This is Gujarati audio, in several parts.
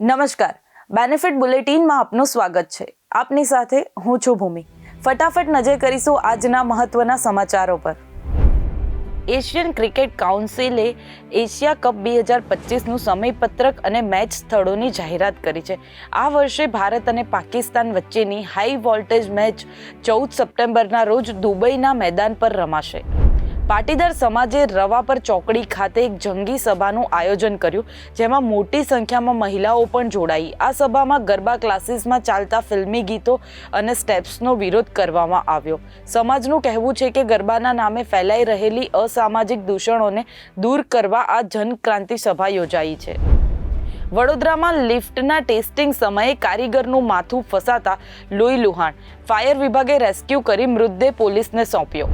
નમસ્કાર. બેનિફિટ બુલેટિનમાં આપનું સ્વાગત છે. આપની સાથે હું છું ભૂમિ. ફટાફટ નજર કરીશું આજના મહત્વના સમાચારો પર. એશિયન ક્રિકેટ કાઉન્સિલે એશિયા કપ બે હજાર પચીસનું સમયપત્રક અને મેચ સ્થળોની જાહેરાત કરી છે. આ વર્ષે ભારત અને પાકિસ્તાન વચ્ચેની હાઈ વોલ્ટેજ મેચ ચૌદ સપ્ટેમ્બરના રોજ દુબઈના મેદાન પર રમાશે. પાટીદાર સમાજે રવા પર ચોકડી ખાતે એક જંગી સભાનું આયોજન કર્યું, જેમાં મોટી સંખ્યામાં મહિલાઓ પણ જોડાઈ. આ સભામાં ગરબા ક્લાસીસમાં ચાલતા ફિલ્મી ગીતો અને સ્ટેપ્સનો વિરોધ કરવામાં આવ્યો. સમાજનું કહેવું છે કે ગરબાના નામે ફેલાઈ રહેલી અસામાજિક દૂષણોને દૂર કરવા આ જનક્રાંતિ સભા યોજાઈ છે. વડોદરામાં લિફ્ટના ટેસ્ટિંગ સમયે કારીગરનું માથું ફસાતા લોહી લુહાણ ફાયર વિભાગે રેસ્ક્યુ કરી મૃતદેહ પોલીસને સોંપ્યો.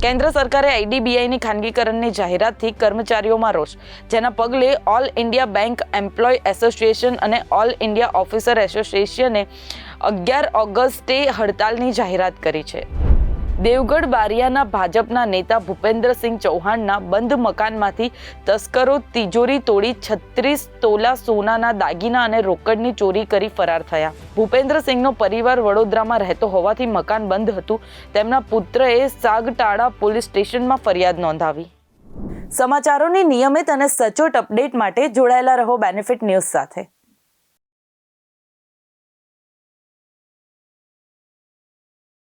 કેન્દ્ર સરકારે આઈડીબીઆઈની ખાનગીકરણની જાહેરાતથી કર્મચારીઓમાં રોષ, જેના પગલે all India bank employ association અને ઓલ ઇન્ડિયા ઓફિસર એસોસિએશને અગિયાર ઓગસ્ટે હડતાલની જાહેરાત કરી છે. દેવગઢ બારિયાના ભાજપના નેતા ભૂપેન્દ્રસિંહ ચૌહાણના બંધ મકાનમાંથી તસ્કરો તિજોરી તોડી છત્રીસ તોલા સોનાના દાગીના અને રોકડની ચોરી કરી ફરાર થયા. ભૂપેન્દ્રસિંહનો પરિવાર વડોદરામાં રહેતો હોવાથી મકાન બંધ હતું. તેમના પુત્રએ સાગટાળા પોલીસ સ્ટેશનમાં ફરિયાદ નોંધાવી. સમાચારોની નિયમિત અને સચોટ અપડેટ માટે જોડાયેલા રહો બેનિફિટ ન્યૂઝ સાથે.